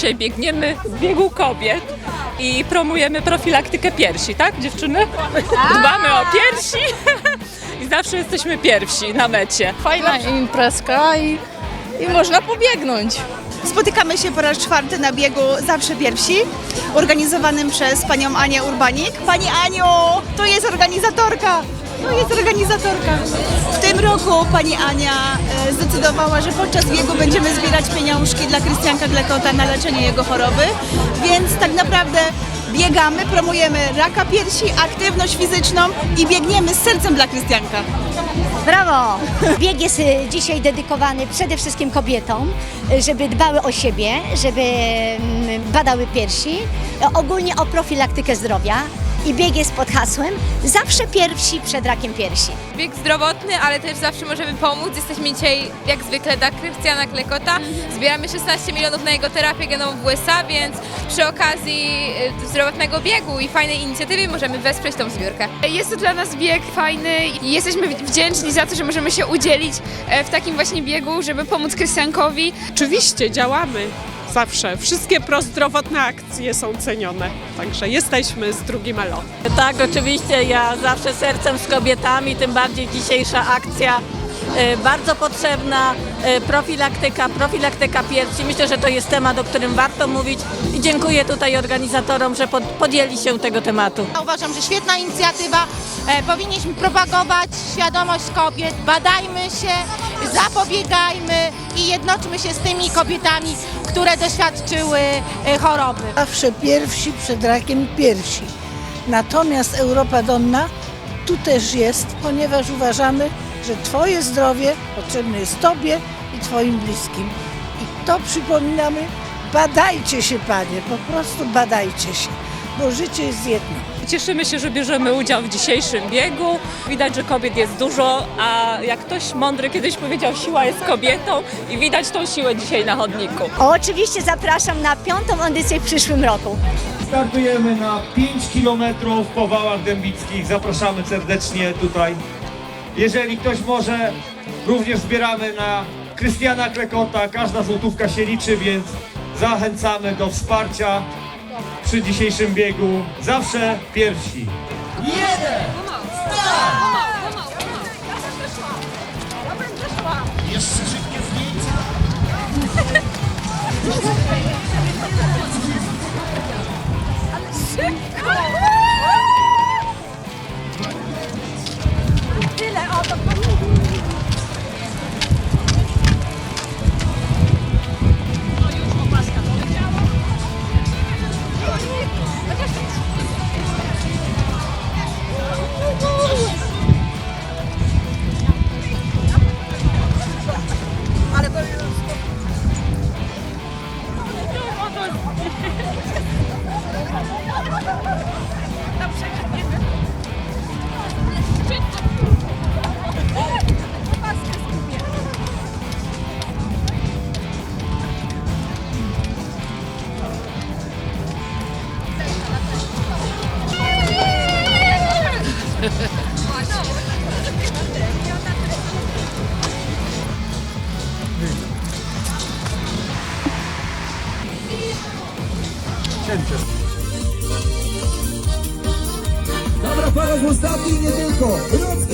dzisiaj biegniemy w biegu kobiet i promujemy profilaktykę piersi, tak dziewczyny? Dbamy o piersi i zawsze jesteśmy pierwsi na mecie. Fajna imprezka i, i można pobiegnąć. Spotykamy się po raz czwarty na biegu Zawsze Pierwsi, organizowanym przez panią Anię Urbanik. Pani Aniu, to jest organizatorka! To jest organizatorka. W tym roku pani Ania e, zdecydowała, że podczas biegu będziemy zbierać pieniążki dla Krystianka Glekota na leczenie jego choroby, więc tak naprawdę biegamy, promujemy raka piersi, aktywność fizyczną i biegniemy z sercem dla Krystianka. Brawo! Bieg jest y, dzisiaj dedykowany przede wszystkim kobietom, y, żeby dbały o siebie, żeby mm, badały piersi, ogólnie o profilaktykę zdrowia. I bieg jest pod hasłem zawsze pierwsi przed rakiem piersi. bieg zdrowotny, ale też zawsze możemy pomóc. Jesteśmy dzisiaj jak zwykle dla Krystiana Klekota. Zbieramy 16 milionów na jego terapię genową w USA, więc przy okazji y, zdrowotnego biegu i fajnej inicjatywy możemy wesprzeć tą zbiórkę. Jest to dla nas bieg fajny i jesteśmy wdzięczni za to, że możemy się udzielić e, w takim właśnie biegu, żeby pomóc Krystiankowi. Oczywiście działamy zawsze. Wszystkie prozdrowotne akcje są cenione. Także jesteśmy z drugim ELO. Tak, oczywiście, ja zawsze sercem z kobietami, tym bardziej dzisiejsza akcja e, bardzo potrzebna, e, profilaktyka, profilaktyka piersi. Myślę, że to jest temat, o którym warto mówić i dziękuję tutaj organizatorom, że pod, podjęli się tego tematu. Uważam, że świetna inicjatywa. E, powinniśmy propagować świadomość kobiet, badajmy się, zapobiegajmy i jednoczmy się z tymi kobietami, które doświadczyły e, choroby. zawsze pierwsi przed rakiem piersi. Natomiast Europa Donna tu też jest, ponieważ uważamy, że Twoje zdrowie potrzebne jest Tobie i Twoim bliskim. I to przypominamy, badajcie się Panie, po prostu badajcie się, bo życie jest jedno. Cieszymy się, że bierzemy udział w dzisiejszym biegu. Widać, że kobiet jest dużo, a jak ktoś mądry kiedyś powiedział, siła jest kobietą i widać tą siłę dzisiaj na chodniku. Oczywiście zapraszam na piątą edycję w przyszłym roku. Startujemy na 5 km po wałach dębickich. Zapraszamy serdecznie tutaj. Jeżeli ktoś może, również zbieramy na Krystiana Klekota. Każda złotówka się liczy, więc zachęcamy do wsparcia przy dzisiejszym biegu. Zawsze pierwsi. Dobra, para ostatni nie tylko. Śpiewają